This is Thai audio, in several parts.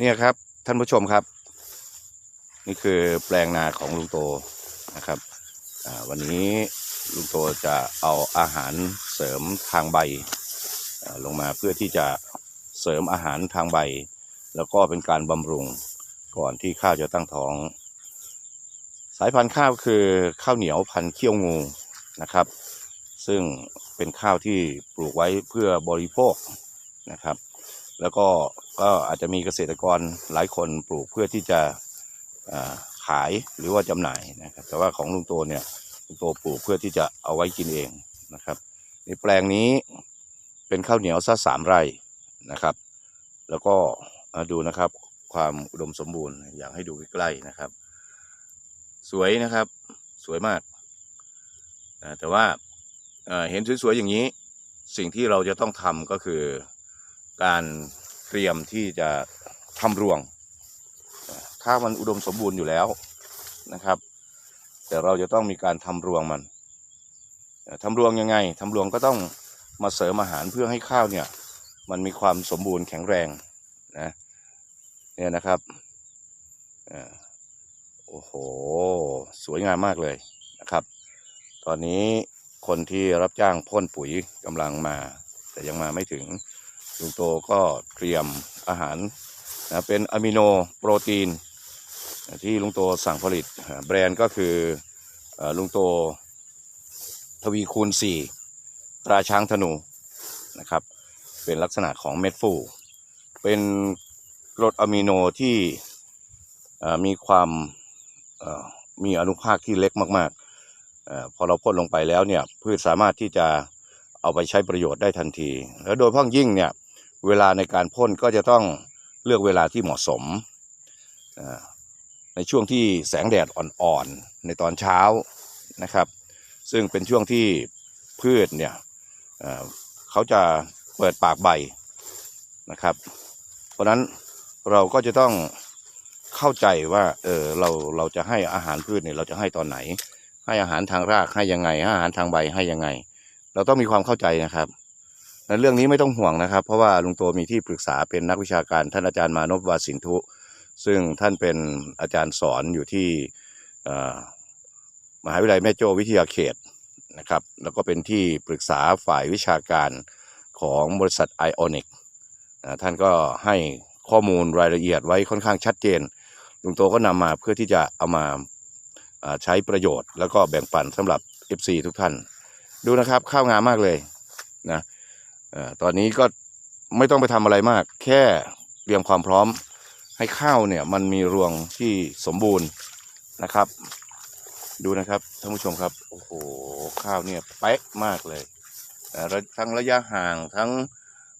เนี่ยครับ ท่านผู้ชมครับ นี่คือแปลงนาของลุงโตนะครับวันนี้ลุงโตจะเอาอาหารเสริมทางใบลงมาเพื่อที่จะเสริมอาหารทางใบ แล้วก็เป็นการบำรุงก่อนที่ข้าวจะตั้งท้อง สายพันธุ์ข้าวคือข้าวเหนียวพันธุ์เขี้ยวงูนะครับ ซึ่งเป็นข้าวที่ปลูกไว้เพื่อบริโภคนะครับ แล้วก็ก็อาจจะมีเกษตรกรหลายคนปลูกเพื่อที่จะขายหรือว่าจำหน่ายนะครับ แต่ว่าของลุงโตเนี่ยลุงโตปลูกเพื่อที่จะเอาไว้กินเองนะครับในแปลงนี้เป็นข้าวเหนียวซะสามไร่นะครับ แล้วก็อ่าดูนะครับความอุดมสมบูรณ์อยากให้ดูใกล้ๆนะครับ สวยนะครับสวยมากแต่ว่าเอ่อเห็นสวยๆอย่างนี้สิ่งที่เราจะต้องทำก็คือ การเตรียมที่จะทำรวง ข้าวมันอุดมสมบูรณ์อยู่แล้วนะครับ แต่เราจะต้องมีการทำรวงมันทำรวงยังไงทำรวงก็ต้องมาเสริมอาหารเพื่อให้ข้าวเนี่ยมันมีความสมบูรณ์แข็งแรงนะเนี่ยนะครับอ่อโอ้โห สวยงามมากเลยนะครับ ตอนนี้คนที่รับจ้างพ่นปุ๋ยกำลังมา แต่ยังมาไม่ถึง ลุงโตก็เตรียมอาหารนะเป็นอะมิโนโปรตีน ที่ลุงโตสั่งผลิตแบรนด์ก็คือลุงโตทวีคูณ 4 ตราช้างธนูนะครับ เป็นลักษณะของเม็ดฟู เป็นกรดอะมิโนที่มีความมีอนุภาคที่เล็กมากๆพอเราพ่นลงไปแล้วเนี่ยพืชสามารถที่จะเอาไปใช้ประโยชน์ได้ทันที แล้วโดยเพ้องยิ่งเนี่ย เวลาในการพ่นก็จะต้องเลือกเวลาที่เหมาะสม ในช่วงที่แสงแดดอ่อนๆในตอนเช้านะครับ ซึ่งเป็นช่วงที่พืชเนี่ยเขาจะเปิดปากใบนะครับ เพราะนั้นเราก็จะต้องเข้าใจว่าเออเราเราจะให้อาหารพืชเนี่ยเราจะให้ตอนไหน ให้อาหารทางรากให้ยังไงให้อาหารทางใบให้ยังไง เราต้องมีความเข้าใจนะครับ เรื่องนี้ไม่ต้องห่วงนะครับ เพราะว่าลุงโตมีที่ปรึกษาเป็นนักวิชาการท่านอาจารย์มานพวาสินทุ ซึ่งท่านเป็นอาจารย์สอนอยู่ที่มหาวิทยาลัยแม่โจ้วิทยาเขตนะครับ แล้วก็เป็นที่ปรึกษาฝ่ายวิชาการของบริษัทไอออนิกท่านก็ให้ข้อมูลรายละเอียดไว้ค่อนข้างชัดเจน ลุงโตก็นำมาเพื่อที่จะเอามาใช้ประโยชน์ แล้วก็แบ่งปันสำหรับ FC ทุกท่าน ดูนะครับข้าวงามมากเลยนะ ตอนนี้ก็ไม่ต้องไปทำอะไรมาก แค่เตรียมความพร้อมให้ข้าวเนี่ยมันมีรวงที่สมบูรณ์นะครับ ดูนะครับท่านผู้ชมครับ โอ้โห ข้าวเนี่ยเป๊ะมากเลยทั้งระยะห่างทั้ง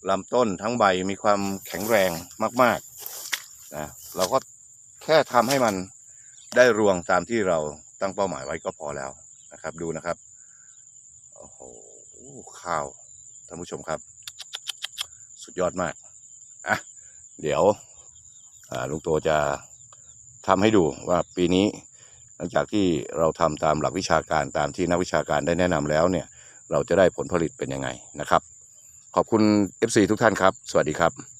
ลำต้นทั้งใบมีความแข็งแรงมากๆนะเราก็แค่ทำให้มันได้รวงตามที่เราตั้งเป้าหมายไว้ก็พอแล้วนะครับ ดูนะครับ โอ้โหข้าว ท่านผู้ชมครับ สุดยอดมากอะเดี๋ยวลุงโตจะทำให้ดูว่าปีนี้ หลังจากที่เราทำตามหลักวิชาการตามที่นักวิชาการได้แนะนำแล้วเนี่ย เราจะได้ผลผลิตเป็นยังไงนะครับ ขอบคุณ FC ทุกท่านครับ สวัสดีครับ